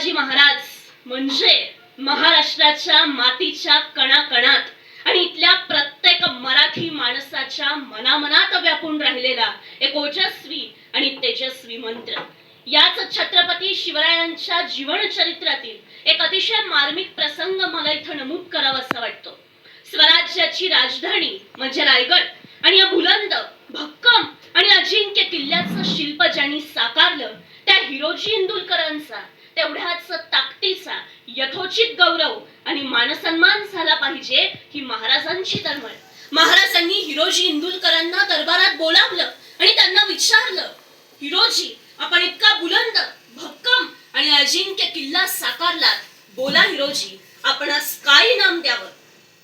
शिवाजी महाराज म्हणजे महाराष्ट्राच्या मातीच्या कणाकणात आणि इथल्या प्रत्येक मराठी माणसाच्या मनामनात व्यापून राहिलेला एक ओजस्वी आणि तेजस्वी मंत्र. याच छत्रपती शिवरायांच्या जीवन चरित्रातील एक अतिशय मार्मिक प्रसंग मला इथं नमूद करावासा वाटतो. स्वराज्याची राजधानी म्हणजे रायगड आणि या बुलंद भक्कम आणि अजिंक्य किल्ल्याचं शिल्प ज्यांनी साकारलं त्या हिरोजी इंदुलकरांचा तेवढ्याच ताकदीचा यथोचित गौरव आणि मानसन्मान झाला पाहिजे ही महाराजांची तळमळ. महाराजांनी हिरोजी इंदुलकरांना दरबारात बोलावलं आणि त्यांना विचारलं हिरोजी आपण इतका बुलंद भक्कम आणि अजिंक्य किल्ला साकारलात. बोला हिरोजी आपण काय इनाम द्यावं?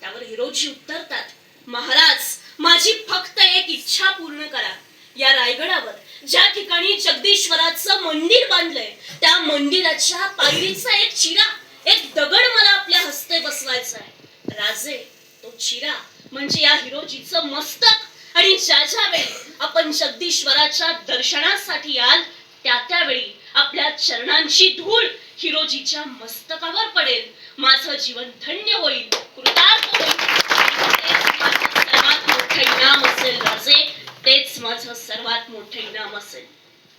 त्यावर हिरोजी उत्तरतात महाराज माझी फक्त एक इच्छा पूर्ण करा. या रायगडावर ज्या ठिकाणी जगदीश्वराचं मंदिर बांधलंय त्या मंदिराच्या पायरीचा एक चिरा एक दगड मला आपल्या हस्ते बसवायचा आहे. राजे तो चिरा म्हणजे या हिरोजीचं मस्तक. आणि ज्या ज्या वेळी आपण जगदीश्वराच्या दर्शनासाठी याल त्या त्यावेळी आपल्या चरणांची धूळ हिरोजीच्या मस्तकावर पडेल. माझं जीवन धन्य होईल. कृतार्थ होईल आणि तेच माझं सर्वात मोठं इनाम असेल राजे तेच माझं सर्वात मोठं इनाम असेल.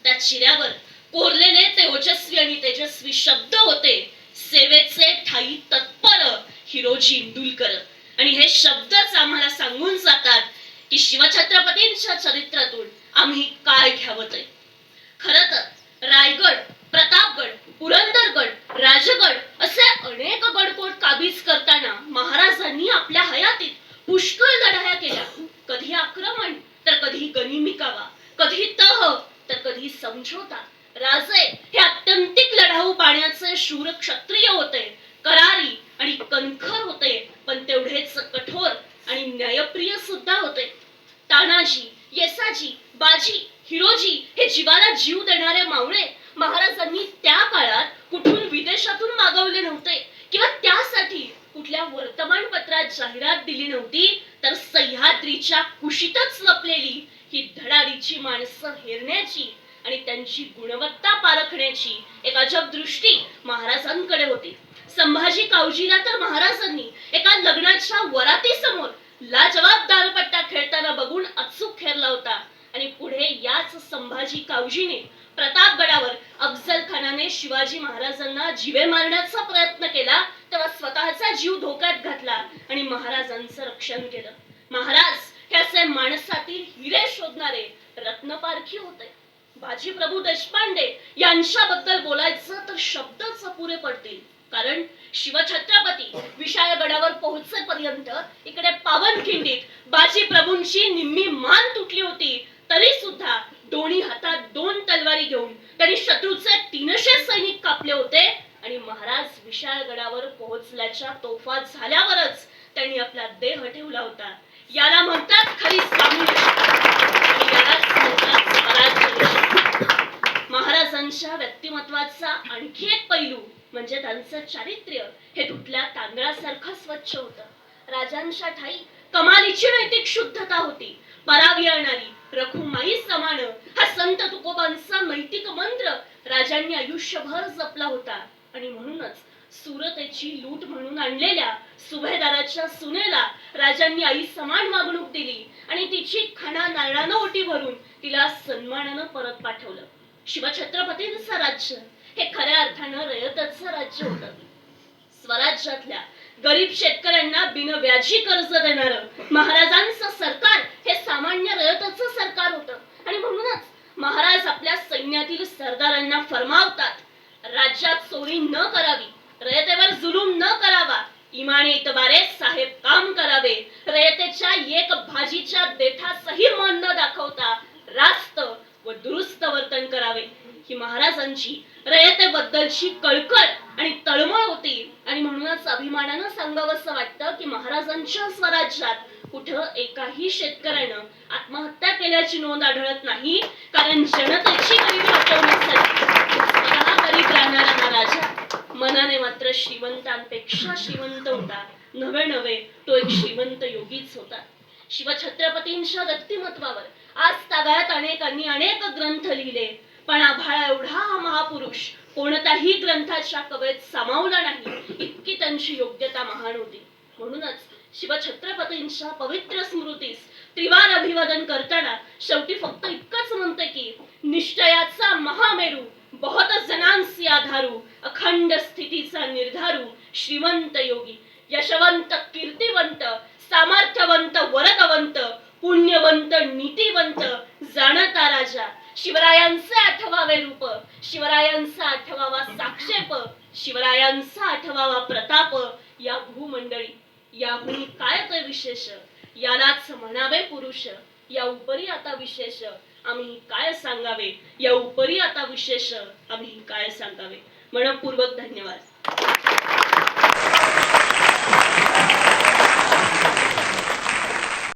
त्या चिऱ्यावर कोरलेले ते ओजस्वी आणि तेजस्वी शब्द होते सेवेचे ठाई तत्पर हिरोजी इंदुलकर. आणि हे शब्दच आम्हाला सांगून जातात की शिवछत्रपतींच्या चरित्रातून आम्ही काय घ्यावं ते. खर तर रायगड प्रतापगड समझोता. राजे हे अत्यंतिक लढाऊ पाण्याचे शूर क्षत्रिय होते. करारी आणि कणखर होते पण तेवढेच कठोर आणि न्यायप्रिय सुद्धा होते. तानाजी येसाजी बाजी हिरोजी हे जीवाला जीव देणारे मावळे महाराजांनी त्या काळात कुठून विदेशातून मागवले नव्हते किंवा त्यासाठी कुठल्या वर्तमानपत्रात जाहिरात दिली नव्हती तर सह्याद्रीच्या कुशीतच लपलेली ही धडाडीची माणसं हेरण्याची आणि त्यांची गुणवत्ता पारखण्याची एक अजब दृष्टी महाराजांकडे होती. संभाजी कावजीला तर महाराजांनी एका लग्नाच्या वरातीसमोर लाजवाब दालपट्टा खेळताना बघून अचूक खेरला होता. आणि पुढे याच संभाजी कावजीने प्रतापगडावर अफजल खानाने शिवाजी महाराजांना जीवे मारण्याचा प्रयत्न केला तेव्हा स्वतःचा जीव धोक्यात घातला आणि महाराजांचं रक्षण केलं. महाराज हे असे माणसातील हिरे शोधणारे रत्नपारखी होते. बाजी प्रभू देशपांडे यांच्याबद्दल बोलायचं तर शब्दच अपुरे पडतील. कारण शिवछत्रपती विशाळगडावर पोहोचेपर्यंत इकडे पावनखिंडीत बाजी प्रभूंची निम्मी मान तुटली होती. तरी सुद्धा दोन्ही हातात दोन तलवारी घेऊन त्यांनी शत्रूचे तीनशे सैनिक कापले होते. आणि महाराज विशाळगडावर पोहोचल्याच्या तोफा झाल्यावरच त्यांनी आपला देह ठेवला होता. याला म्हणतात खरी सामूहिक महाराजांच्या व्यक्तिमत्वाचा आणखी एक पैलू म्हणजे त्यांचं चारित्र्य हे धुतल्या तांदळासारखं स्वच्छ होतं. राजांच्या ठाई कमालीची नैतिक शुद्धता होती. परावी येणारी रखुमाई समान हा संत तुकोबांचा नैतिक मंत्र राजांनी आयुष्यभर जपला होता. आणि म्हणूनच सुरतेची लूट म्हणून आणलेल्या सुभेदाराच्या सुनेला राजांनी आई समान वागणूक दिली आणि तिची खाना नारळानं ओटी भरून तिला सन्मानानं परत पाठवलं. शिवछत्रपतींचं राज्य. हे खऱ्या अर्थानं रयतचं राज्य होतं. स्वराज्यातल्या गरीब शेतकऱ्यांना बिनव्याजी कर्ज देणार महाराजांचं सरकार हे सामान्य रयतचं सरकार होतं. आणि म्हणूनच महाराज आपल्या सैन्यातील सरदारांना फरमावतात राज्यात चोरी न करावी रयतेवर जुलूम न करावा इमाने इतबारे साहेब काम करावे रयतेच्या एक भाजीच्या देठासही मन न दाखवता रास्त ही महाराजांची रयतेबद्दलची कळकळ आणि तळमळ होती. आणि म्हणूनच अभिमानानं सांगावंसं वाटतं की महाराजांच्या स्वराज्यात कुठं एकाही शेतकऱ्यानं आत्महत्या केल्याची नोंद आढळत नाही. कारण जनतेची गरिबी हटवण्यासाठी गरीब राहणारा राजा. मनाने मात्र श्रीमंतांपेक्षा श्रीमंत होता. नवे नवे तो एक श्रीमंत योगीच होता. शिवछत्रपतींच्या व्यक्तिमत्वावर आज तागायत अनेकांनी अनेक ग्रंथ लिहिले. पण आभाळा एवढा हा महापुरुष कोणत्याही ग्रंथाच्या कवेत सामावला नाही इतकी त्यांची योग्यता महान होती. म्हणूनच शिवछत्रपतींच्या पवित्र स्मृतीस त्रिवार अभिवादन करताना शेवटी फक्त इतकंच म्हणते की निश्चयाचा महामेरू बहुत जनांसी आधारू अखंड स्थितीचा निर्धारू श्रीमंत योगी यशवंत कीर्तिवंत सामर्थ्यवंत वरदवंत पुण्यवंत नीतिवंत जाणता राजा शिवरायांचा शिवरायांचा आठवावा प्रताप या भूमंडळी. याहून काय विशेष? यालाच म्हणावे पुरुष. या उपरी आता विशेष. आम्ही काय सांगावे? या उपरी आता विशेष. आम्ही काय सांगावे? मनपूर्वक धन्यवाद.